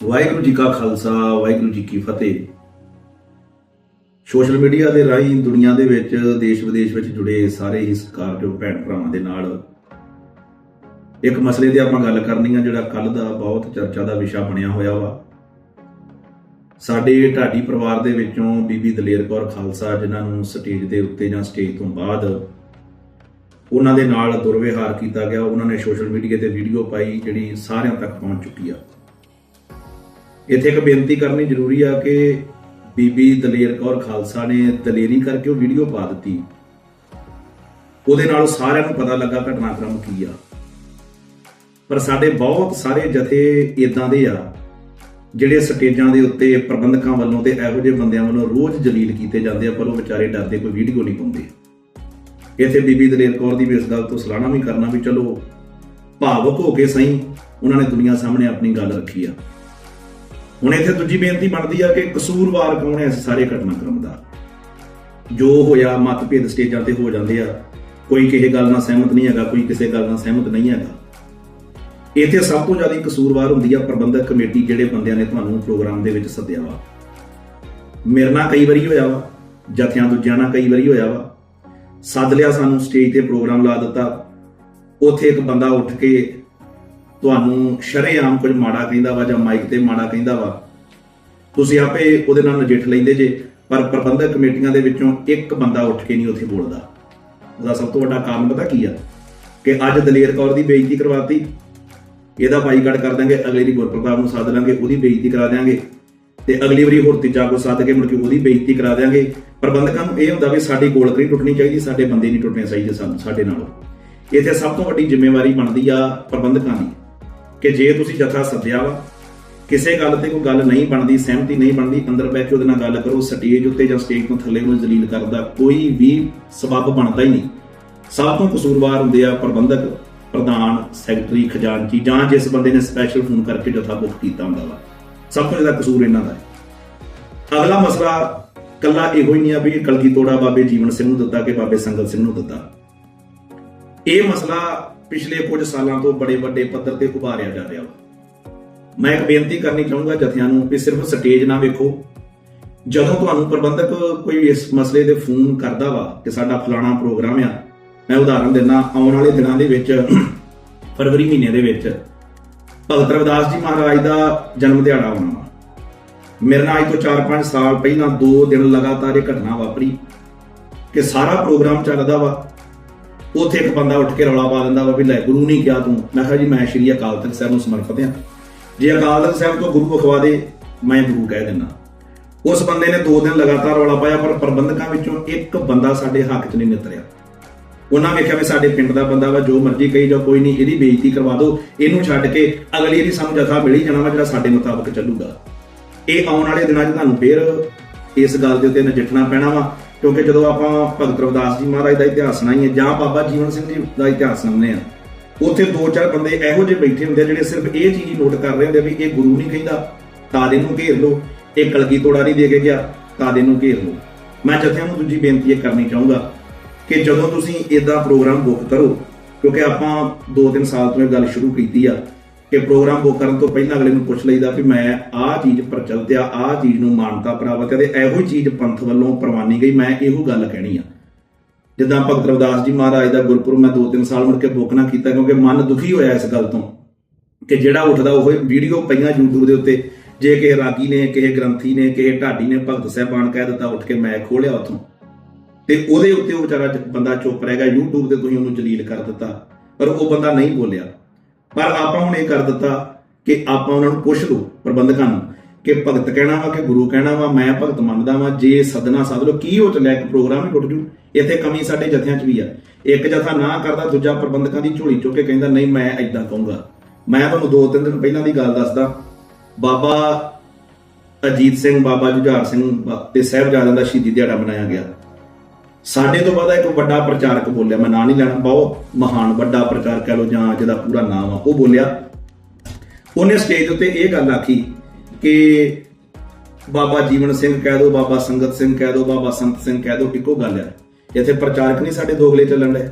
ਵਾਹਿਗੁਰੂ ਜੀ ਕਾ ਖਾਲਸਾ, ਵਾਹਿਗੁਰੂ ਜੀ ਕੀ ਫਤਿਹ। Social media ਦੇ ਰਾਹੀਂ ਦੁਨੀਆ ਦੇ ਵਿੱਚ ਦੇਸ਼ ਵਿਦੇਸ਼ ਵਿੱਚ ਜੁੜੇ ਸਾਰੇ ਹੀ ਸਤਿਕਾਰਯੋਗ ਭੈਣ ਭਰਾਵਾਂ ਦੇ ਨਾਲ ਇੱਕ ਮਸਲੇ ਦੀ ਆਪਾਂ ਗੱਲ ਕਰਨੀ ਆ, ਜਿਹੜਾ ਕੱਲ ਦਾ ਬਹੁਤ ਚਰਚਾ ਦਾ ਵਿਸ਼ਾ ਬਣਿਆ ਹੋਇਆ ਵਾ। ਸਾਡੇ ਢਾਡੀ ਪਰਿਵਾਰ ਦੇ ਵਿੱਚੋਂ ਬੀਬੀ ਦਲੇਰ ਕੌਰ ਖਾਲਸਾ, ਜਿਨ੍ਹਾਂ ਨੂੰ ਸਟੇਜ ਦੇ ਉੱਤੇ ਜਾਂ ਸਟੇਜ ਤੋਂ ਬਾਅਦ ਉਹਨਾਂ ਦੇ ਨਾਲ ਦੁਰਵਿਹਾਰ ਕੀਤਾ ਗਿਆ, ਉਹਨਾਂ ਨੇ ਸੋਸ਼ਲ ਮੀਡੀਆ ਤੇ ਵੀਡੀਓ ਪਾਈ, ਜਿਹੜੀ ਸਾਰਿਆਂ ਤੱਕ ਪਹੁੰਚ ਚੁੱਕੀ ਆ। ਇੱਥੇ ਇੱਕ ਬੇਨਤੀ ਕਰਨੀ ਜ਼ਰੂਰੀ ਆ ਕਿ ਬੀਬੀ ਦਲੇਰ ਕੌਰ ਖਾਲਸਾ ਨੇ ਦਲੇਰੀ ਕਰਕੇ ਉਹ ਵੀਡੀਓ ਪਾ ਦਿੱਤੀ। ਉਹਦੇ ਨਾਲ ਸਾਰਿਆਂ ਨੂੰ ਪਤਾ ਲੱਗਾ ਘਟਨਾਕ੍ਰਮ ਕੀ ਆ। ਪਰ ਸਾਡੇ ਬਹੁਤ ਸਾਰੇ ਜਥੇ ਇਦਾਂ ਦੇ ਆ, ਜਿਹੜੇ ਸਟੇਜਾਂ ਦੇ ਉੱਤੇ, ਪ੍ਰਬੰਧਕਾਂ ਵੱਲੋਂ ਤੇ ਇਹੋ ਜਿਹੇ ਬੰਦਿਆਂ ਵੱਲੋਂ ਰੋਜ਼ ਜਲੀਲ ਕੀਤੇ ਜਾਂਦੇ ਆ, ਪਰ ਉਹ ਵਿਚਾਰੇ ਡਰਦੇ, ਕੋਈ ਵੀਡੀਓ ਨਹੀਂ ਪਾਉਂਦੇ। ਇੱਥੇ ਬੀਬੀ ਦਲੇਰ ਕੌਰ ਦੀ ਵੀ ਇਸ ਗੱਲ ਤੋਂ ਸਲਾਹਣਾ ਵੀ ਕਰਨਾ ਵੀ ਚਲੋ, ਭਾਵਕ ਹੋ ਕੇ ਸਹੀ, ਉਹਨਾਂ ਨੇ ਦੁਨੀਆ ਸਾਹਮਣੇ ਆਪਣੀ ਗੱਲ ਰੱਖੀ ਆ। ਹੁਣ ਇੱਥੇ ਦੂਜੀ ਬੇਨਤੀ ਬਣਦੀ ਆ ਕਿ ਕਸੂਰਵਾਰ ਕੌਣ ਹੈ ਇਸ ਸਾਰੇ ਘਟਨਾਕ੍ਰਮ ਦਾ? ਜੋ ਹੋਇਆ, ਮਤਭੇਦ ਸਟੇਜਾਂ ਤੇ ਹੋ ਜਾਂਦੇ ਆ। ਕੋਈ ਕਿਸੇ ਗੱਲ ਨਾਲ ਸਹਿਮਤ ਨਹੀਂ ਹੈਗਾ, ਕੋਈ ਕਿਸੇ ਗੱਲ ਨਾਲ ਸਹਿਮਤ ਨਹੀਂ ਹੈਗਾ। ਇੱਥੇ ਸਭ ਤੋਂ ਜ਼ਿਆਦਾ ਕਸੂਰਵਾਰ ਹੁੰਦੀ ਆ ਪ੍ਰਬੰਧਕ ਕਮੇਟੀ ਜਿਹੜੇ ਬੰਦਿਆਂ ਨੇ ਤੁਹਾਨੂੰ ਪ੍ਰੋਗਰਾਮ ਦੇ ਵਿੱਚ ਸੱਦਿਆ ਵਾ। ਮੇਰੇ ਨਾਲ ਕਈ ਵਾਰੀ ਹੋਇਆ ਵਾ, ਜਥਿਆਂ ਦੂਜਿਆਂ ਨਾਲ ਕਈ ਵਾਰੀ ਹੋਇਆ ਵਾ। ਸੱਦ ਲਿਆ ਸਾਨੂੰ ਸਟੇਜ ਤੇ ਪ੍ਰੋਗਰਾਮ ਲਾ ਦਿੱਤਾ। ਉੱਥੇ ਇੱਕ ਬੰਦਾ ਉੱਠ ਕੇ ਤੁਹਾਨੂੰ ਸ਼ਰੇਆਮ ਕੁਝ ਮਾੜਾ ਕਹਿੰਦਾ ਵਾ ਜਾਂ ਮਾਈਕ ਤੇ ਮਾੜਾ ਕਹਿੰਦਾ ਵਾ, ਤੁਸੀਂ ਆਪੇ ਉਹਦੇ ਨਾਲ ਨਜਿੱਠ ਲੈਂਦੇ ਜੇ, ਪਰ ਪ੍ਰਬੰਧਕ ਕਮੇਟੀਆਂ ਦੇ ਵਿੱਚੋਂ ਇੱਕ ਬੰਦਾ ਉੱਠ ਕੇ ਨਹੀਂ ਉੱਥੇ ਬੋਲਦਾ। ਉਹਦਾ ਸਭ ਤੋਂ ਵੱਡਾ ਕਾਰਨ ਪਤਾ ਕੀ ਆ? ਕਿ ਅੱਜ ਦਲੇਰ ਕੌਰ ਦੀ ਬੇਇੱਜ਼ਤੀ ਕਰਵਾਤੀ। ਇਹਦਾ ਬਾਈਕਾਟ ਕਰ ਦਾਂਗੇ ਅਗਲੀ ਵਾਰੀ ਗੁਰਪ੍ਰਤਾਪ ਨੂੰ ਸੱਦ ਲਾਂਗੇ, ਉਹਦੀ ਬੇਇੱਜ਼ਤੀ ਕਰਾ ਦਿਆਂਗੇ। ਤੇ ਅਗਲੀ ਵਾਰੀ ਹੋਰ ਤੀਜਾ ਕੋ ਸੱਦ ਕੇ ਮੁੜ ਕੇ ਉਹਦੀ ਬੇਇੱਜ਼ਤੀ ਕਰਾ ਦਿਆਂਗੇ। ਪ੍ਰਬੰਧਕਾਂ ਨੂੰ ਇਹ ਹੁੰਦਾ ਵੀ ਸਾਡੀ ਗੋਲਕ ਨਹੀਂ ਟੁੱਟਣੀ ਚਾਹੀਦੀ, ਸਾਡੇ ਬੰਦੇ ਨਹੀਂ ਟੁੱਟਣੇ ਚਾਹੀਦੇ ਸਾਨੂੰ, ਸਾਡੇ ਨਾਲੋਂ। ਇੱਥੇ ਸਭ ਤੋਂ ਵੱਡੀ ਜ਼ਿੰਮੇਵਾਰੀ ਬਣਦੀ ਆ ਪ੍ਰਬੰਧਕਾਂ ਦੀ। ਕਿ ਜੇ ਤੁਸੀਂ ਜਥਾ ਸੱਦਿਆ ਵਾ, ਕਿਸੇ ਗੱਲ ਤੇ ਕੋਈ ਗੱਲ ਨਹੀਂ ਬਣਦੀ, ਸਹਿਮਤੀ ਨਹੀਂ ਬਣਦੀ, ਅੰਦਰ ਬੈਠ ਕੇ ਉਹਦੇ ਨਾਲ ਗੱਲ ਕਰੋ, ਸਟੇਜ ਉੱਤੇ ਜਾਂ ਸਟੇਜ ਤੋਂ ਥੱਲੇ ਨੂੰ ਜ਼ਲੀਲ ਕਰਦਾ ਕੋਈ ਵੀ ਸਬਬ ਬਣਦਾ ਹੀ ਨਹੀਂ। ਸਭ ਤੋਂ ਕਸੂਰਵਾਰ ਹੁੰਦੇ ਆ ਪ੍ਰਬੰਧਕ, ਪ੍ਰਧਾਨ ਸੈਕਟਰੀ ਖਜ਼ਾਨਚੀ, ਜਾਂ ਜਿਸ ਬੰਦੇ ਨੇ ਸਪੈਸ਼ਲ ਫੋਨ ਕਰਕੇ ਜਥਾ ਬੁੱਕ ਕੀਤਾ ਹੁੰਦਾ ਵਾ। ਸਭ ਤੋਂ ਜ਼ਿਆਦਾ ਕਸੂਰ ਇਹਨਾਂ ਦਾ ਹੈ। ਅਗਲਾ ਮਸਲਾ, ਕੱਲਾ ਇਹੋ ਹੀ ਨਹੀਂ ਆ ਵੀ ਇਹ ਕਲਗੀ ਤੋੜਾ ਬਾਬੇ ਜੀਵਨ ਸਿੰਘ ਨੂੰ ਦਿੱਤਾ ਕਿ ਬਾਬੇ ਸੰਗਤ ਸਿੰਘ ਨੂੰ ਦਿੱਤਾ। ਇਹ ਮਸਲਾ ਪਿਛਲੇ ਕੁਝ ਸਾਲਾਂ ਤੋਂ ਬੜੇ ਵੱਡੇ ਪੱਧਰ ਤੇ ਉਭਾਰਿਆ ਜਾ ਰਿਹਾ ਵਾ। ਮੈਂ ਇੱਕ ਬੇਨਤੀ ਕਰਨੀ ਚਾਹੂੰਗਾ ਜਥਿਆਂ ਨੂੰ ਵੀ ਸਿਰਫ ਸਟੇਜ ਨਾ ਵੇਖੋ। ਜਦੋਂ ਤੁਹਾਨੂੰ ਪ੍ਰਬੰਧਕ ਕੋਈ ਇਸ ਮਸਲੇ ਦੇ ਫੋਨ ਕਰਦਾ ਵਾ ਕਿ ਸਾਡਾ ਫਲਾਣਾ ਪ੍ਰੋਗਰਾਮ ਆ, ਮੈਂ ਉਦਾਹਰਨ ਦਿੰਦਾ, ਆਉਣ ਵਾਲੇ ਦਿਨਾਂ ਦੇ ਵਿੱਚ, ਫਰਵਰੀ ਮਹੀਨੇ ਦੇ ਵਿੱਚ, ਭਗਤ ਰਵਿਦਾਸ ਜੀ ਮਹਾਰਾਜ ਦਾ ਜਨਮ ਦਿਹਾੜਾ ਆਉਣਾ ਵਾ। ਮੇਰੇ ਨਾਲ ਅੱਜ ਤੋਂ 4-5 ਸਾਲ ਪਹਿਲਾਂ 2 ਦਿਨ ਲਗਾਤਾਰ ਇਹ ਘਟਨਾ ਵਾਪਰੀ ਕਿ ਸਾਰਾ ਪ੍ਰੋਗਰਾਮ ਚੱਲਦਾ ਵਾ। ਉੱਥੇ ਇੱਕ ਬੰਦਾ ਉੱਠ ਕੇ ਰੌਲਾ ਪਾ ਦਿੰਦਾ ਵਾ ਵੀ ਲੈ, ਗੁਰੂ ਨਹੀਂ ਕਿਹਾ ਤੂੰ। ਮੈਂ ਕਿਹਾ ਜੀ, ਮੈਂ ਸ਼੍ਰੀ ਅਕਾਲ ਤਖਤ ਸਾਹਿਬ ਨੂੰ ਸਮਰਪਿਤ ਹਾਂ। ਜੇ ਅਕਾਲ ਤਖਤ ਸਾਹਿਬ ਤੋਂ ਗੁਰੂ ਅਖਵਾ ਦੇ, ਮੈਂ ਗੁਰੂ ਕਹਿ ਦਿੰਦਾ। ਉਸ ਬੰਦੇ ਨੇ 2 ਦਿਨ ਲਗਾਤਾਰ ਰੌਲਾ ਪਾਇਆ, ਪਰ ਪ੍ਰਬੰਧਕਾਂ ਵਿੱਚੋਂ ਇੱਕ ਬੰਦਾ ਸਾਡੇ ਹੱਕ 'ਚ ਨਹੀਂ ਨਿਤਰਿਆ। ਉਹਨਾਂ ਵੇਖਿਆ ਵੀ ਸਾਡੇ ਪਿੰਡ ਦਾ ਬੰਦਾ ਵਾ, ਜੋ ਮਰਜ਼ੀ ਕਹੀ ਜਾ ਕੋਈ ਨਹੀਂ, ਇਹਦੀ ਬੇਇੱਜ਼ਤੀ ਕਰਵਾ ਦਿਓ। ਇਹਨੂੰ ਛੱਡ ਕੇ ਅਗਲੀ ਦੀ ਸਾਨੂੰ ਜਥਾ ਮਿਲੀ ਜਾਣਾ ਵਾ, ਜਿਹੜਾ ਸਾਡੇ ਮੁਤਾਬਕ ਚੱਲੂਗਾ। ਇਹ ਆਉਣ ਵਾਲੇ ਦਿਨਾਂ 'ਚ ਤੁਹਾਨੂੰ ਫੇਰ ਇਸ ਗੱਲ ਦੇ ਉੱਤੇ ਨਜਿੱਠਣਾ ਪੈਣਾ ਵਾ। ਕਿਉਂਕਿ ਜਦੋਂ ਆਪਾਂ ਭਗਤ ਰਵਿਦਾਸ ਜੀ ਮਹਾਰਾਜ ਦਾ ਇਤਿਹਾਸ ਸੁਣਾਈਏ ਜਾਂ ਬਾਬਾ ਜੀਵਨ ਸਿੰਘ ਜੀ ਦਾ ਇਤਿਹਾਸ ਸੁਣਦੇ ਆ ਉੱਥੇ ਦੋ ਚਾਰ ਬੰਦੇ ਇਹੋ ਜਿਹੇ ਬੈਠੇ ਹੁੰਦੇ ਆ ਜਿਹੜੇ ਸਿਰਫ ਇਹ ਚੀਜ਼ ਹੀ ਨੋਟ ਕਰ ਰਹੇ ਹੁੰਦੇ ਆ ਵੀ ਇਹ ਗੁਰੂ ਨਹੀਂ ਕਹਿੰਦਾ ਤਾਦੇ ਨੂੰ ਘੇਰ ਲਓ। ਇਹ ਕਲਗੀ ਤੋੜਾ ਨਹੀਂ ਦੇ ਕੇ ਗਿਆ ਤਾਦੇ ਨੂੰ ਘੇਰ ਲਓ। ਮੈਂ ਜਥਿਆਂ ਨੂੰ ਦੂਜੀ ਬੇਨਤੀ ਇਹ ਕਰਨੀ ਚਾਹੂੰਗਾ ਕਿ ਜਦੋਂ ਤੁਸੀਂ ਇਦਾਂ ਪ੍ਰੋਗਰਾਮ ਬੁੱਕ ਕਰੋ, ਕਿਉਂਕਿ ਆਪਾਂ 2-3 ਸਾਲ ਤੋਂ ਇਹ ਗੱਲ ਸ਼ੁਰੂ ਕੀਤੀ ਆ ਕਿ ਪ੍ਰੋਗਰਾਮ ਬੁੱਕ ਕਰਨ ਤੋਂ ਪਹਿਲਾਂ ਅਗਲੇ ਨੂੰ ਪੁੱਛ ਲਈਦਾ ਵੀ ਮੈਂ ਆਹ ਚੀਜ਼ ਪ੍ਰਚਲਿਤ ਆ ਆਹ ਚੀਜ਼ ਨੂੰ ਮਾਨਤਾ ਪ੍ਰਾਪਤ ਹੈ ਇਹੋ ਹੀ ਚੀਜ਼ ਪੰਥ ਵੱਲੋਂ ਪ੍ਰਵਾਨੀ ਗਈ, ਮੈਂ ਇਹੋ ਗੱਲ ਕਹਿਣੀ ਆ। ਜਿੱਦਾਂ ਭਗਤ ਰਵਿਦਾਸ ਜੀ ਮਹਾਰਾਜ ਦਾ ਗੁਰਪੁਰਬ ਮੈਂ 2-3 ਸਾਲ ਮੁੜ ਕੇ ਬੁੱਕ ਨਾ ਕੀਤਾ ਕਿਉਂਕਿ ਮਨ ਦੁਖੀ ਹੋਇਆ ਇਸ ਗੱਲ ਤੋਂ ਕਿ ਜਿਹੜਾ ਉੱਠਦਾ ਉਹ ਵੀਡੀਓ ਪਈਆਂ YouTube ਦੇ ਉੱਤੇ, ਜੇ ਕਿਸੇ ਰਾਗੀ ਨੇ, ਕਿਸੇ ਗ੍ਰੰਥੀ ਨੇ, ਕਿਸੇ ਢਾਡੀ ਨੇ ਭਗਤ ਸਾਹਿਬਾਨ ਕਹਿ ਦਿੱਤਾ, ਉੱਠ ਕੇ ਮੈਂ ਖੋਲਿਆ ਉਥੋਂ। ਤੇ ਉਹਦੇ ਉੱਤੇ ਉਹ ਵਿਚਾਰਾ ਬੰਦਾ ਚੁੱਪ ਰਹਿ ਗਿਆ, YouTube ਤੇ ਤੁਸੀਂ ਉਹਨੂੰ ਜਲੀਲ ਕਰ ਦਿੱਤਾ, ਪਰ ਉਹ ਬੰਦਾ ਨਹੀਂ ਬੋਲਿਆ। ਪਰ ਆਪਾਂ ਹੁਣ ਇਹ ਕਰ ਦਿੱਤਾ ਕਿ ਆਪਾਂ ਉਹਨਾਂ ਨੂੰ ਪੁੱਛ ਲਓ ਪ੍ਰਬੰਧਕਾਂ ਨੂੰ ਕਿ ਭਗਤ ਕਹਿਣਾ ਵਾ ਕਿ ਗੁਰੂ ਕਹਿਣਾ ਵਾ, ਮੈਂ ਭਗਤ ਮੰਨਦਾ ਵਾਂ, ਜੇ ਸਦਨਾ ਸਾਧ ਲਓ, ਕੀ ਹੋ ਚੱਲਿਆ ਇੱਕ ਪ੍ਰੋਗਰਾਮ ਹੀ ਟੁੱਟ ਜੂ? ਇੱਥੇ ਕਮੀ ਸਾਡੇ ਜਥਿਆਂ 'ਚ ਵੀ ਆ। ਇੱਕ ਜਥਾ ਨਾ ਕਰਦਾ, ਦੂਜਾ ਪ੍ਰਬੰਧਕਾਂ ਦੀ ਝੋਲੀ ਚੁੱਕ ਕੇ ਕਹਿੰਦਾ, ਨਹੀਂ, ਮੈਂ ਐਦਾਂ ਕਹੂੰਗਾ। ਮੈਂ ਤੁਹਾਨੂੰ ਦੋ ਤਿੰਨ ਦਿਨ ਪਹਿਲਾਂ ਦੀ ਗੱਲ ਦੱਸਦਾ। ਬਾਬਾ ਅਜੀਤ ਸਿੰਘ, ਬਾਬਾ ਜੁਝਾਰ ਸਿੰਘ ਤੇ ਸਾਹਿਬਜ਼ਾਦਿਆਂ ਦਾ ਸ਼ਹੀਦੀ ਦਿਹਾੜਾ ਮਨਾਇਆ ਗਿਆ। ਸਾਡੇ ਤੋਂ ਬਾਅਦ ਇੱਕ ਵੱਡਾ ਪ੍ਰਚਾਰਕ ਬੋਲਿਆ, ਮੈਂ ਨਾਂ ਨਹੀਂ ਲੈਣਾ, ਬਹੁਤ ਮਹਾਨ ਵੱਡਾ ਪ੍ਰਚਾਰਕ ਕਹ ਲੋ ਜਾਂ ਜਿਹਦਾ ਪੂਰਾ ਨਾਮ ਆ, ਉਹ ਬੋਲਿਆ। ਉਹਨੇ ਸਟੇਜ ਉੱਤੇ ਇਹ ਗੱਲ ਆਖੀ ਕਿ ਬਾਬਾ ਜੀਵਨ ਸਿੰਘ ਕਹਿ ਦੋ, ਬਾਬਾ ਸੰਗਤ ਸਿੰਘ ਕਹਿ ਦੋ, ਬਾਬਾ ਸੰਤ ਸਿੰਘ ਕਹਿ ਦੋ, ਇੱਕੋ ਗੱਲ ਹੈ ਇੱਥੇ ਪ੍ਰਚਾਰਕ ਨਹੀਂ ਸਾਡੇ ਦੋਗਲੇ ਚੱਲਣ ਦੇ।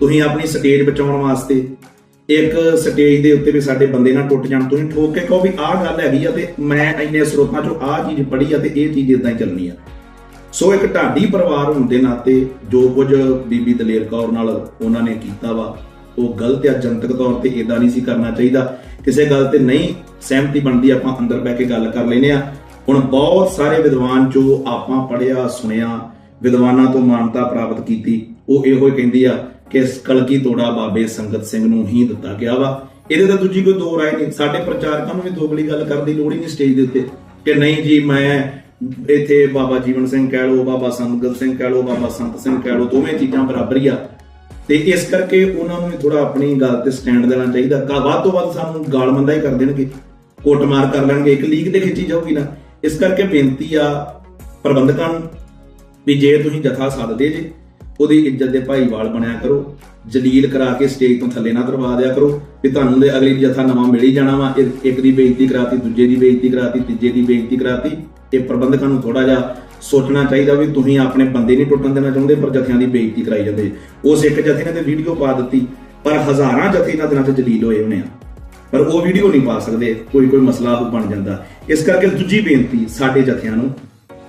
ਤੁਸੀਂ ਆਪਣੀ ਸਟੇਜ ਬਚਾਉਣ ਵਾਸਤੇ ਇੱਕ ਸਟੇਜ ਦੇ ਉੱਤੇ ਵੀ ਸਾਡੇ ਬੰਦੇ ਨਾ ਟੁੱਟ ਜਾਣ। ਤੁਸੀਂ ਠੋਕ ਕੇ ਕਹੋ ਵੀ ਆਹ ਗੱਲ ਹੈਗੀ ਆ ਤੇ ਮੈਂ ਇੰਨੇ ਸਰੋਤਾਂ ਚੋਂ ਆਹ ਚੀਜ਼ ਪੜ੍ਹੀ ਆ ਤੇ ਇਹ ਚੀਜ਼ ਇਦਾਂ ਹੀ ਚੱਲਣੀ ਆ। ਸੋ ਇੱਕ ਢਾਡੀ ਪਰਿਵਾਰ ਹੋਣ ਦੇ ਨਾਤੇ ਜੋ ਕੁਝ ਬੀਬੀ ਦਲੇਰ ਕੌਰ ਨਾਲ ਉਹਨਾਂ ਨੇ ਕੀਤਾ ਵਾ, ਉਹ ਗਲਤ ਆ ਜਨਤਕ ਤੌਰ ਤੇ ਇਦਾਂ ਨਹੀਂ ਸੀ ਕਰਨਾ ਚਾਹੀਦਾ। ਕਿਸੇ ਗੱਲ ਤੇ ਨਹੀਂ ਸਹਿਮਤੀ ਬਣਦੀ, ਆਪਾਂ ਅੰਦਰ ਬਹਿ ਕੇ ਗੱਲ ਕਰ ਲੈਨੇ ਆ ਹੁਣ ਬਹੁਤ ਸਾਰੇ ਵਿਦਵਾਨ ਜੋ ਆਪਾਂ ਪੜਿਆ ਸੁਣਿਆ, ਵਿਦਵਾਨਾਂ ਤੋਂ ਮਾਨਤਾ ਪ੍ਰਾਪਤ ਕੀਤੀ, ਉਹ ਇਹੋ ਹੀ ਕਹਿੰਦੀ ਆ ਕਿ ਕਲਕੀ ਤੋੜਾ ਬਾਬੇ ਸੰਗਤ ਸਿੰਘ ਨੂੰ ਹੀ ਦਿੱਤਾ ਗਿਆ ਵਾ। ਇਹਦੇ ਤਾਂ ਦੂਜੀ ਕੋਈ ਦੋ ਰਾਏ ਨਹੀਂ, ਸਾਡੇ ਪ੍ਰਚਾਰਕਾਂ ਨੂੰ ਵੀ ਦੋਗਲੀ ਗੱਲ ਕਰਨ ਦੀ ਲੋੜ ਹੀ ਨਹੀਂ ਸਟੇਜ ਦੇ ਉੱਤੇ ਕਿ ਨਹੀਂ ਜੀ, ਮੈਂ ਇੱਥੇ ਬਾਬਾ ਜੀਵਨ ਸਿੰਘ ਕਹਿ ਲਓ, ਬਾਬਾ ਸੰਗਤ ਸਿੰਘ ਕਹਿ ਲਓ, ਬਾਬਾ ਸੰਤ ਸਿੰਘ ਕਹਿ ਲਓ, ਦੋਵੇਂ ਚੀਜ਼ਾਂ ਬਰਾਬਰ ਆ। ਤੇ ਇਸ ਕਰਕੇ ਉਹਨਾਂ ਨੂੰ ਵੀ ਥੋੜਾ ਆਪਣੀ ਗੱਲ ਤੇ ਸਟੈਂਡ ਦੇਣਾ ਚਾਹੀਦਾ। ਵੱਧ ਤੋਂ ਵੱਧ ਸਾਨੂੰ ਗਾਲ ਗਾਲਮੰਦਾ ਹੀ ਕਰ ਦੇਣਗੇ। ਕੁੱਟਮਾਰ ਕਰ ਲੈਣਗੇ। ਇੱਕ ਲੀਗ ਦੇ ਖਿੱਚੀ ਜਾਊਗੀ ਨਾ। ਇਸ ਕਰਕੇ ਬੇਨਤੀ ਆ ਪ੍ਰਬੰਧਕਾਂ ਨੂੰ ਵੀ ਜੇ ਤੁਸੀਂ ਜਥਾ ਸੱਦਦੇ ਜੇ, ਉਹਦੀ ਇੱਜ਼ਤ ਦੇ ਭਾਈਵਾਲ ਬਣਿਆ ਕਰੋ। ਜਲੀਲ ਕਰਾ ਕੇ ਸਟੇਜ ਤੋਂ ਥੱਲੇ ਨਾ ਦਰਵਾ ਦਿਆ ਕਰੋ ਵੀ ਤੁਹਾਨੂੰ ਦੇ ਅਗਲੀ ਜਥਾ ਨਵਾਂ ਮਿਲ ਹੀ ਜਾਣਾ ਵਾ। ਇੱਕ- ਇੱਕ ਦੀ ਬੇਇੱਜ਼ਤੀ ਕਰਾਤੀ, ਦੂਜੇ ਦੀ ਬੇਇੱਜ਼ਤੀ ਕਰਾਤੀ, ਤੀਜੇ ਦੀ ਬੇਇੱਜ਼ਤੀ ਕਰਾਤੀ। ਇਹ ਪ੍ਰਬੰਧਕਾਂ ਨੂੰ ਥੋੜਾ ਜਿਹਾ ਸੋਚਣਾ ਚਾਹੀਦਾ ਵੀ ਤੁਸੀਂ ਆਪਣੇ ਬੰਦੇ ਨਹੀਂ ਟੁੱਟਣ ਦੇਣਾ ਚਾਹੁੰਦੇ, ਪਰ ਜਥਿਆਂ ਦੀ ਬੇਇੱਜ਼ਤੀ ਕਰਾਈ ਜਾਂਦੇ। ਉਸ ਇੱਕ ਜਥੇ ਨੇ ਤੇ ਵੀਡੀਓ ਪਾ ਦਿੱਤੀ, ਪਰ ਹਜ਼ਾਰਾਂ ਜਥੇ ਇਹਨਾਂ ਦਿਨਾਂ 'ਚ ਜਲੀਲ ਹੋਏ ਹੋਣੇ ਆ। ਪਰ ਉਹ ਵੀਡੀਓ ਨਹੀਂ ਪਾ ਸਕਦੇ ਕੋਈ ਕੋਈ ਮਸਲਾ ਉਹ ਬਣ ਜਾਂਦਾ। ਇਸ ਕਰਕੇ ਦੂਜੀ ਬੇਨਤੀ ਸਾਡੇ ਜਥਿਆਂ ਨੂੰ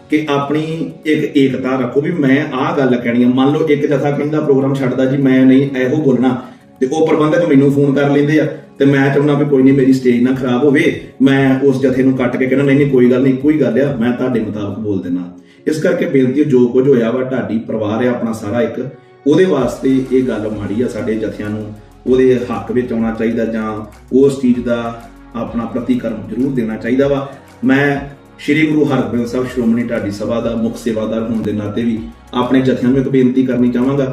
ਕਿ ਆਪਣੀ ਇੱਕ ਏਕਤਾ ਰੱਖੋ ਵੀ ਮੈਂ ਆਹ ਗੱਲ ਕਹਿਣੀ ਆ। ਮੰਨ ਲਓ ਇੱਕ ਜਥਾ ਕਹਿੰਦਾ ਪ੍ਰੋਗਰਾਮ ਛੱਡਦਾ ਜੀ, ਮੈਂ ਨਹੀਂ, ਇਹੋ ਬੋਲਣਾ। ਤੇ ਉਹ ਪ੍ਰਬੰਧਕ ਮੈਨੂੰ ਫੋਨ ਕਰ ਲੈਂਦੇ ਆ। ਤੇ ਮੈਂ ਚਾਹੁੰਦਾ ਵੀ ਕੋਈ ਨਹੀਂ, ਮੇਰੀ ਸਟੇਜ ਨਾ ਖਰਾਬ ਹੋਵੇ। ਮੈਂ ਉਸ ਜਥੇ ਨੂੰ ਕੱਟ ਕੇ ਕਹਿੰਦਾ ਨਹੀਂ ਨਹੀਂ, ਕੋਈ ਗੱਲ ਨਹੀਂ, ਕੋਈ ਗੱਲ ਆ, ਮੈਂ ਤੁਹਾਡੇ ਮੁਤਾਬਕ ਬੋਲ ਦੇਣਾ ਇਸ ਕਰਕੇ ਬੇਨਤੀ ਜੋ ਕੁਝ ਹੋਇਆ ਵਾ ਢਾਡੀ ਪਰਿਵਾਰ ਆ ਆਪਣਾ ਸਾਰਾ ਇੱਕ, ਉਹਦੇ ਵਾਸਤੇ ਇਹ ਗੱਲ ਮਾੜੀ ਆ, ਸਾਡੇ ਜਥਿਆਂ ਨੂੰ ਉਹਦੇ ਹੱਕ ਵਿੱਚ ਆਉਣਾ ਚਾਹੀਦਾ ਜਾਂ ਉਸ ਚੀਜ਼ ਦਾ ਆਪਣਾ ਪ੍ਰਤੀਕਰਮ ਜ਼ਰੂਰ ਦੇਣਾ ਚਾਹੀਦਾ ਵਾ। ਮੈਂ ਸ਼੍ਰੀ ਗੁਰੂ ਹਰਗੋਬਿੰਦ ਸਾਹਿਬ ਸ਼੍ਰੋਮਣੀ ਢਾਡੀ ਸਭਾ ਦਾ ਮੁੱਖ ਸੇਵਾਦਾਰ ਹੋਣ ਦੇ ਨਾਤੇ ਵੀ ਆਪਣੇ ਜਥਿਆਂ ਨੂੰ ਇੱਕ ਬੇਨਤੀ ਕਰਨੀ ਚਾਹਾਂਗਾ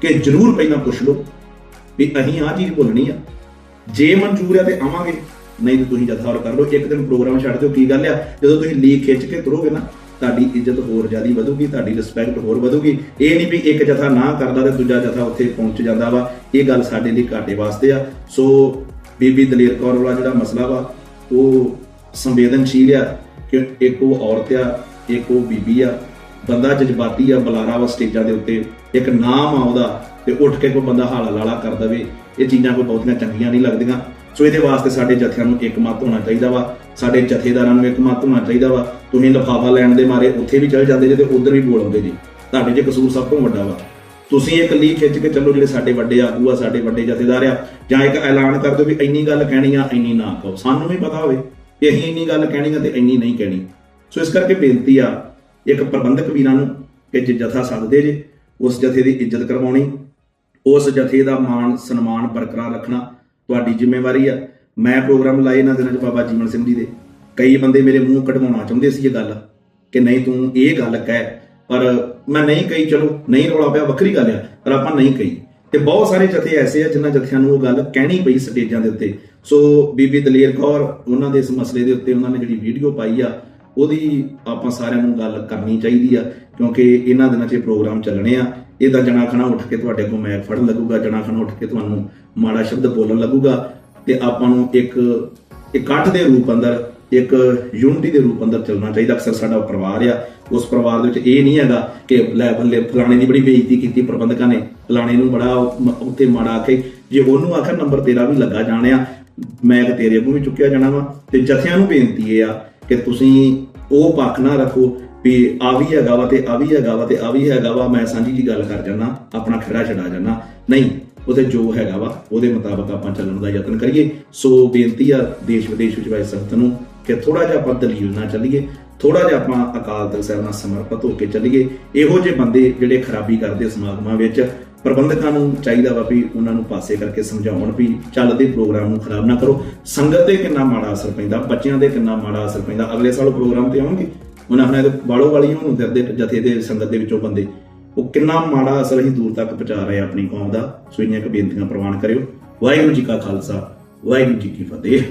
ਕਿ ਜ਼ਰੂਰ ਪਹਿਲਾਂ ਪੁੱਛ ਲਓ ਵੀ ਅਸੀਂ ਆਹ ਚੀਜ਼ ਭੁੱਲਣੀ ਆ। ਜੇ ਮਨਜ਼ੂਰ ਹੈ ਤੇ ਆਵਾਂਗੇ। ਨਹੀਂ ਤੇ ਤੁਸੀਂ ਜਥਾ ਹੋਰ ਕਰ ਲਓ ਇੱਕ ਦਿਨ ਪ੍ਰੋਗਰਾਮ ਛੱਡ ਦਿਓ, ਕੀ ਗੱਲ ਆ? ਜਦੋਂ ਤੁਸੀਂ ਲੀਕ ਖਿੱਚ ਕੇ ਤੁਰੋਗੇ ਨਾ, ਤੁਹਾਡੀ ਇੱਜ਼ਤ ਹੋਰ ਜ਼ਿਆਦਾ ਵਧੂਗੀ, ਤੁਹਾਡੀ ਰਿਸਪੈਕਟ ਹੋਰ ਵਧੂਗੀ। ਇਹ ਨਹੀਂ ਵੀ ਇੱਕ ਜਥਾ ਨਾ ਕਰਦਾ ਤੇ ਦੂਜਾ ਜਥਾ ਉੱਥੇ ਪਹੁੰਚ ਜਾਂਦਾ ਵਾ। ਇਹ ਗੱਲ ਸਾਡੇ ਲਈ ਘਾਟੇ ਵਾਸਤੇ ਆ। ਸੋ ਬੀਬੀ ਦਲੇਰ ਕੌਰ ਵਾਲਾ ਜਿਹੜਾ ਮਸਲਾ ਵਾ, ਉਹ ਸੰਵੇਦਨਸ਼ੀਲ ਆ ਕਿ ਇੱਕ ਉਹ ਔਰਤ ਆ, ਇੱਕ ਉਹ ਬੀਬੀ ਆ। ਬੰਦਾ ਜਜ਼ਬਾਤੀ ਆ, ਬੁਲਾਰਾ ਵਾ ਸਟੇਜਾਂ ਦੇ ਉੱਤੇ। ਇੱਕ ਨਾਮ ਆ ਉਹਦਾ ਤੇ ਉੱਠ ਕੇ ਕੋਈ ਬੰਦਾ ਹਾਲਾ ਲਾਲਾ ਕਰ ਦਵੇ, ਇਹ ਚੀਜ਼ਾਂ ਕੋਈ ਬਹੁਤੀਆਂ ਚੰਗੀਆਂ ਨਹੀਂ ਲੱਗਦੀਆਂ। ਸੋ ਇਹਦੇ ਵਾਸਤੇ ਸਾਡੇ ਜਥਿਆਂ ਨੂੰ ਇੱਕ ਮਤ ਹੋਣਾ ਚਾਹੀਦਾ ਵਾ, ਸਾਡੇ ਜਥੇਦਾਰਾਂ ਨੂੰ ਇੱਕ ਮਤ ਹੋਣਾ ਚਾਹੀਦਾ ਵਾ, ਤੁਸੀਂ ਲਿਫਾਫਾ ਲੈਣ ਦੇ ਮਾਰੇ ਉੱਥੇ ਵੀ ਚਲ ਜਾਂਦੇ ਜੇ ਤੇ ਉਧਰ ਵੀ ਬੋਲ ਆਉਂਦੇ ਜੀ। ਤੁਹਾਡੇ ਜੇ ਕਸੂਰ ਸਭ ਤੋਂ ਵੱਡਾ ਵਾ। ਤੁਸੀਂ ਇੱਕ ਲੀਕ ਖਿੱਚ ਕੇ ਚੱਲੋ ਜਿਹੜੇ ਸਾਡੇ ਵੱਡੇ ਆਗੂ ਆ, ਸਾਡੇ ਵੱਡੇ ਜਥੇਦਾਰ ਆ, ਜਾਂ ਇੱਕ ਐਲਾਨ ਕਰ ਦਿਓ ਵੀ ਇੰਨੀ ਗੱਲ ਕਹਿਣੀ ਆ, ਇੰਨੀ ਨਾ ਕਹੋ। ਸਾਨੂੰ ਵੀ ਪਤਾ ਹੋਵੇ ਕਿ ਅਸੀਂ ਇੰਨੀ ਗੱਲ ਕਹਿਣੀ ਆ ਤੇ ਇੰਨੀ ਨਹੀਂ ਕਹਿਣੀ। ਸੋ ਇਸ ਕਰਕੇ ਬੇਨਤੀ ਆ, ਇੱਕ ਪ੍ਰਬੰਧਕ ਵੀਰਾਂ ਨੂੰ ਕਿ ਜੇ ਜਥਾ ਸੱਦਦੇ ਜੇ, ਉਸ ਜਥੇ ਦੀ ਇੱਜ਼ਤ ਕਰਵਾਉਣੀ ਉਸ ਜਥੇ ਦਾ ਮਾਣ, ਸਨਮਾਨ ਬਰਕਰਾਰ ਰੱਖਣਾ ਤੁਹਾਡੀ ਜ਼ਿੰਮੇਵਾਰੀ ਆ। ਮੈਂ ਪ੍ਰੋਗਰਾਮ ਲਾਏ ਨਾ ਦਿਨਾਂ 'ਚ ਬਾਬਾ ਜੀਵਨ ਸਿੰਘ ਜੀ ਦੇ। ਕਈ ਬੰਦੇ ਮੇਰੇ ਮੂੰਹ ਕਢਵਾਉਣਾ ਚਾਹੁੰਦੇ ਸੀ ਇਹ ਗੱਲ ਕਿ ਨਹੀਂ ਤੂੰ ਇਹ ਗੱਲ ਕਹਿ। ਪਰ ਮੈਂ ਨਹੀਂ ਕਹੀ, ਚਲੋ ਨਹੀਂ ਰੌਲਾ ਪਿਆ, ਵੱਖਰੀ ਗੱਲ ਆ, ਪਰ ਆਪਾਂ ਨਹੀਂ ਕਹੀ। ਤੇ ਬਹੁਤ ਸਾਰੇ ਜਥੇ ਐਸੇ ਆ ਜਿਨ੍ਹਾਂ ਜਥਿਆਂ ਨੂੰ ਉਹ ਗੱਲ ਕਹਿਣੀ ਪਈ ਸਟੇਜਾਂ ਦੇ ਉੱਤੇ। ਸੋ ਬੀਬੀ ਦਲੇਰ ਕੌਰ, ਉਹਨਾਂ ਦੇ ਇਸ ਮਸਲੇ ਦੇ ਉੱਤੇ ਉਹਨਾਂ ਨੇ ਜਿਹੜੀ ਵੀਡੀਓ ਪਾਈ ਆ ਉਹਦੀ ਆਪਾਂ ਸਾਰਿਆਂ ਨੂੰ ਗੱਲ ਕਰਨੀ ਚਾਹੀਦੀ ਆ, ਕਿਉਂਕਿ ਇਹਨਾਂ ਦਿਨਾਂ 'ਚ ਪ੍ਰੋਗਰਾਮ ਚੱਲਣੇ ਆ। ਇਹਦਾ ਜਣਾ ਖਣਾ ਉੱਠ ਕੇ ਤੁਹਾਡੇ ਕੋਲ ਮੈਕ ਫੜਨ ਲੱਗੂਗਾ, ਜਣਾ ਖਣਾ ਉੱਠ ਕੇ ਤੁਹਾਨੂੰ ਮਾੜਾ ਸ਼ਬਦ ਬੋਲਣ ਲੱਗੂਗਾ ਤੇ ਆਪਾਂ ਨੂੰ ਇੱਕ ਇਕੱਠ ਦੇ ਰੂਪ ਅੰਦਰ, ਇੱਕ ਯੂਨਿਟੀ ਦੇ ਰੂਪ ਅੰਦਰ ਚੱਲਣਾ ਚਾਹੀਦਾ। ਅਕਸਰ ਸਾਡਾ ਪਰਿਵਾਰ ਆ, ਉਸ ਪਰਿਵਾਰ ਦੇ ਵਿੱਚ ਇਹ ਨਹੀਂ ਹੈਗਾ ਕਿ ਲੈ ਬੱਲੇ ਫਲਾਣੇ ਦੀ ਬੜੀ ਬੇਇੱਜ਼ਤੀ ਕੀਤੀ ਪ੍ਰਬੰਧਕਾਂ ਨੇ, ਫਲਾਣੇ ਨੂੰ ਬੜਾ ਉੱਤੇ ਮਾੜਾ ਕੇ ਜੇ ਉਹਨੂੰ ਆਖਰ ਨੰਬਰ ਤੇਰਾ ਵੀ ਲੱਗਾ ਜਾਣਿਆ, ਮੈਂ ਕਿ ਤੇਰੇ ਅੱਗੋਂ ਵੀ ਚੁੱਕਿਆ ਜਾਣਾ ਵਾ। ਤੇ ਜਥਿਆਂ ਨੂੰ ਬੇਨਤੀ ਇਹ ਆ ਕਿ ਤੁਸੀਂ ਉਹ ਪੱਖ ਨਾ ਰੱਖੋ ਵੀ ਆ ਵੀ ਹੈਗਾ ਵਾ ਤੇ ਆ ਵੀ ਹੈਗਾ ਵਾ ਤੇ ਆ ਵੀ ਹੈਗਾ ਵਾ, ਮੈਂ ਸਾਂਝੀ ਜੀ ਗੱਲ ਕਰ ਜਾਣਾ ਆਪਣਾ ਖੜਾ ਛਡਾ ਜਾਣਾ ਨਹੀਂ, ਉਹਦੇ ਜੋ ਹੈਗਾ ਵਾ, ਉਹਦੇ ਮੁਤਾਬਕ ਆਪਾਂ ਚੱਲਣ ਦਾ ਯਤਨ ਕਰੀਏ। ਸੋ ਬੇਨਤੀ ਆ ਦੇਸ਼ ਵਿਦੇਸ਼ ਵਿੱਚ ਵਾਇ ਸੰਗਤ ਨੂੰ ਕਿ ਥੋੜਾ ਜਿਹਾ ਆਪਾਂ ਦਲੀਲ ਨਾਲ ਚੱਲੀਏ ਥੋੜਾ ਜਿਹਾ ਆਪਾਂ ਅਕਾਲ ਤਖਤ ਸਾਹਿਬ ਨਾਲ ਸਮਰਪਿਤ ਹੋ ਕੇ ਚੱਲੀਏ। ਇਹੋ ਜਿਹੇ ਬੰਦੇ ਜਿਹੜੇ ਖਰਾਬੀ ਕਰਦੇ ਸਮਾਗਮਾਂ ਵਿੱਚ ਪ੍ਰਬੰਧਕਾਂ ਨੂੰ ਚਾਹੀਦਾ ਵਾ ਵੀ ਉਹਨਾਂ ਨੂੰ ਪਾਸੇ ਕਰਕੇ ਸਮਝਾਉਣ ਵੀ ਚੱਲਦੇ ਪ੍ਰੋਗਰਾਮ ਨੂੰ ਖਰਾਬ ਨਾ ਕਰੋ। ਸੰਗਤ ਤੇ ਕਿੰਨਾ ਮਾੜਾ ਅਸਰ ਪੈਂਦਾ, ਬੱਚਿਆਂ ਦੇ ਕਿੰਨਾ ਮਾੜਾ ਅਸਰ ਪੈਂਦਾ। ਅਗਲੇ ਸਾਲ ਪ੍ਰੋਗਰਾਮ ਤੇ ਆਉਣਗੇ ਉਹਨਾਂ ਆਪਣੇ ਬਾਲੋ ਵਾਲੀ ਉਹਨੂੰ ਫਿਰਦੇ ਜਥੇ ਦੇ ਸੰਗਤ ਦੇ ਵਿੱਚੋਂ ਬੰਦੇ। ਉਹ ਕਿੰਨਾ ਮਾੜਾ ਅਸਰ ਅਸੀਂ ਦੂਰ ਤੱਕ ਪਹੁੰਚਾ ਰਹੇ ਆਪਣੀ ਕੌਮ ਦਾ। ਸੋ ਇੰਨੀਆਂ ਕੁ ਬੇਨਤੀਆਂ ਪ੍ਰਵਾਨ ਕਰਿਓ। ਵਾਹਿਗੁਰੂ ਜੀ ਕਾ ਖਾਲਸਾ, ਵਾਹਿਗੁਰੂ ਜੀ ਕੀ ਫਤਿਹ।